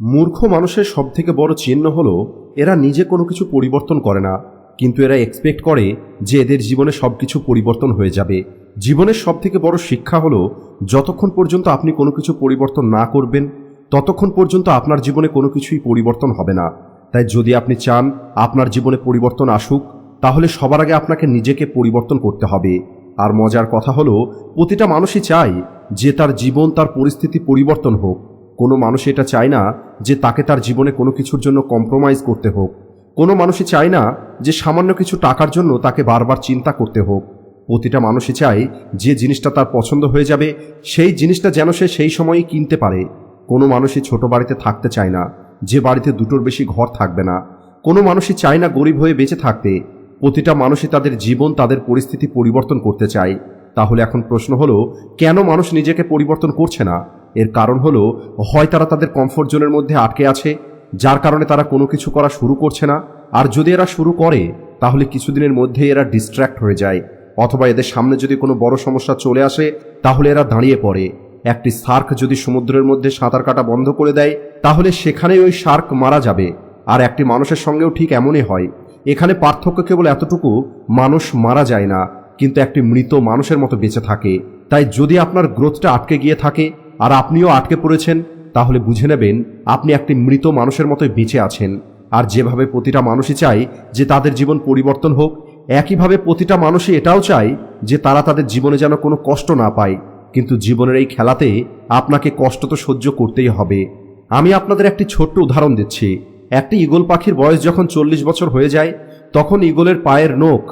মূর্খ মানুষের সবথেকে বড় চিহ্ন হলো, এরা নিজে কোনো কিছু পরিবর্তন করে না, কিন্তু এরা এক্সপেক্ট করে যে এদের জীবনে সব কিছু পরিবর্তন হয়ে যাবে। জীবনের সবথেকে বড় শিক্ষা হলো, যতক্ষণ পর্যন্ত আপনি কোনো কিছু পরিবর্তন না করবেন, ততক্ষণ পর্যন্ত আপনার জীবনে কোনো কিছুই পরিবর্তন হবে না। তাই যদি আপনি চান আপনার জীবনে পরিবর্তন আসুক, তাহলে সবার আগে আপনাকে নিজেকে পরিবর্তন করতে হবে। আর মজার কথা হলো, প্রতিটা মানুষই চায় যে তার জীবন, তার পরিস্থিতি পরিবর্তন হোক। কোনো মানুষ এটা চায় না যে তাকে তার জীবনে কোনো কিছুর জন্য কম্প্রোমাইজ করতে হোক। কোনো মানুষই চায় না যে সামান্য কিছু টাকার জন্য তাকে বারবার চিন্তা করতে হোক। প্রতিটা মানুষই চায় যে জিনিসটা তার পছন্দ হয়ে যাবে, সেই জিনিসটা যেন সে সেই সময়ই কিনতে পারে। কোনো মানুষই ছোট বাড়িতে থাকতে চায় না, যে বাড়িতে দুটোর বেশি ঘর থাকবে না। কোনো মানুষই চায় না গরিব হয়ে বেঁচে থাকতে। প্রতিটা মানুষই তাদের জীবন, তাদের পরিস্থিতি পরিবর্তন করতে চায়। তাহলে এখন প্রশ্ন হলো, কেন মানুষ নিজেকে পরিবর্তন করছে না? এর কারণ হলো, হয় তারা তাদের কমফোর্ট জোনের মধ্যে আটকে আছে, যার কারণে তারা কোনো কিছু করা শুরু করছে না, আর যদি এরা শুরু করে, তাহলে কিছুদিনের মধ্যেই এরা ডিস্ট্র্যাক্ট হয়ে যায়, অথবা এদের সামনে যদি কোনো বড় সমস্যা চলে আসে, তাহলে এরা দাঁড়িয়ে পড়ে। একটি সার্ক যদি সমুদ্রের মধ্যে সাঁতার কাটা বন্ধ করে দেয়, তাহলে সেখানেই ওই শার্ক মারা যাবে, আর একটি মানুষের সঙ্গেও ঠিক এমনই হয়। এখানে পার্থক্য কেবল এতটুকু, মানুষ মারা যায় না, কিন্তু একটি মৃত মানুষের মতো বেঁচে থাকে। তাই যদি আপনার গ্রোথটা আটকে গিয়ে থাকে আর আপনিও আটকে পড়েছেন, তাহলে বুঝে নেবেন, আপনি একটি মৃত মানুষের মতোই বেঁচে আছেন। আর যেভাবে প্রতিটা মানুষই চায় যে তাদের জীবন পরিবর্তন হোক, একইভাবে প্রতিটা মানুষই এটাও চায় যে তারা তাদের জীবনে যেন কোনো কষ্ট না পায়। কিন্তু জীবনের এই খেলাতে আপনাকে কষ্ট তো সহ্য করতেই হবে। আমি আপনাদের একটি ছোট্ট উদাহরণ দিচ্ছি। একটি ইগল পাখির বয়স যখন চল্লিশ বছর হয়ে যায়, তখন ইগলের পায়ের নখ,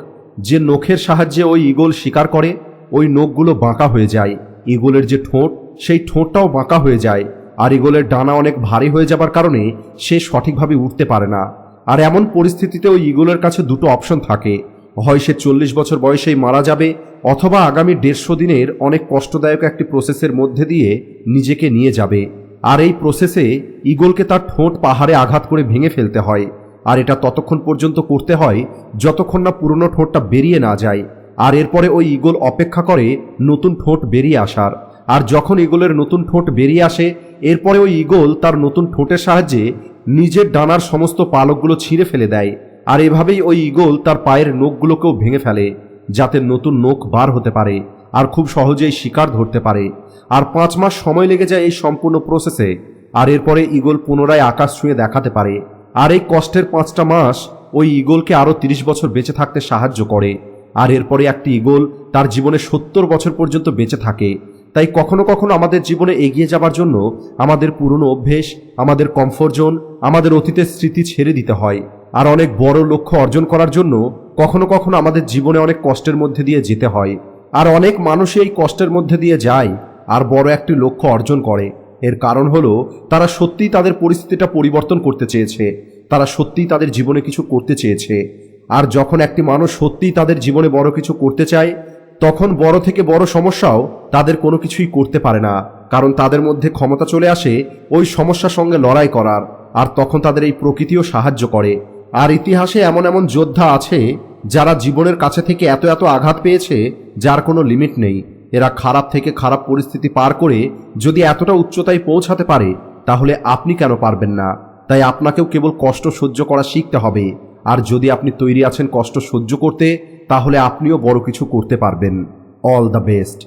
যে নখের সাহায্যে ওই ইগল শিকার করে, ওই নখগুলো বাঁকা হয়ে যায়। ইগলের যে ঠোঁট সেই ঠোঁটটাও বাঁকা হয়ে যায়। আর ইগলের ডানা অনেক ভারী হয়ে যাবার কারণে সে সঠিকভাবে উঠতে পারে না। আর এমন পরিস্থিতিতে ওই ইগলের কাছে দুটো অপশন থাকে। হয় সে চল্লিশ বছর বয়সেই মারা যাবে, অথবা আগামী দেড়শো দিনের অনেক কষ্টদায়ক একটি প্রসেসের মধ্যে দিয়ে নিজেকে নিয়ে যাবে। আর এই প্রসেসে ইগলকে তার ঠোঁট পাহাড়ে আঘাত করে ভেঙে ফেলতে হয়। আর এটা ততক্ষণ পর্যন্ত করতে হয় যতক্ষণ না পুরনো ঠোঁটটা বেরিয়ে না যায়। আর এরপরে ওই ইগল অপেক্ষা করে নতুন ঠোঁট বেরিয়ে আসার। আর যখন ইগলের নতুন ঠোঁট বেরিয়ে আসে এরপরে ওই ইগল তার নতুন ঠোঁটের সাহায্যে নিজের ডানার সমস্ত পালকগুলো ছিঁড়ে ফেলে দেয়। আর এভাবেই ওই ইগল তার পায়ের নখগুলোকেও ভেঙে ফেলে, যাতে নতুন নখ বার হতে পারে আর খুব সহজেই শিকার ধরতে পারে। আর পাঁচ মাস সময় লেগে যায় এই সম্পূর্ণ প্রসেসে আর এরপরে ইগল পুনরায় আকাশ ছুঁয়ে দেখাতে পারে। আর এই কষ্টের পাঁচটা মাস ওই ইগলকে আরও তিরিশ বছর বেঁচে থাকতে সাহায্য করে। আর এরপরে একটি ইগল তার জীবনে সত্তর বছর পর্যন্ত বেঁচে থাকে। তাই কখনো কখনো আমাদের জীবনে এগিয়ে যাবার জন্য আমাদের পুরনো অভ্যেস, আমাদের কমফোর্ট জোন আমাদের অতীতের স্মৃতি ছেড়ে দিতে হয়। আর অনেক বড় লক্ষ্য অর্জন করার জন্য কখনো কখনো আমাদের জীবনে অনেক কষ্টের মধ্যে দিয়ে যেতে হয়। আর অনেক মানুষই এই কষ্টের মধ্যে দিয়ে যায় আর বড় একটি লক্ষ্য অর্জন করে। এর কারণ হলো, তারা সত্যিই তাদের পরিস্থিতিটা পরিবর্তন করতে চেয়েছে। তারা সত্যিই তাদের জীবনে কিছু করতে চেয়েছে। আর যখন একটি মানুষ সত্যিই তাদের জীবনে বড় কিছু করতে চায় তখন বড় থেকে বড় সমস্যাও তাদের কোনো কিছুই করতে পারে না, কারণ তাদের মধ্যে ক্ষমতা চলে আসে ওই সমস্যার সঙ্গে লড়াই করার, আর তখন তাদের এই প্রকৃতিও সাহায্য করে। আর ইতিহাসে এমন এমন যোদ্ধা আছে যারা জীবনের কাছে থেকে এত এত আঘাত পেয়েছে যার কোনো লিমিট নেই। এরা খারাপ থেকে খারাপ পরিস্থিতি পার করে যদি এতটা উচ্চতায় পৌঁছাতে পারে, তাহলে আপনি কেন পারবেন না? তাই আপনাকেও কেবল কষ্ট সহ্য করা শিখতে হবে। আর যদি আপনি তৈরি আছেন কষ্ট সহ্য করতে তাহলে আপনিও বড় কিছু করতে পারবেন। All the best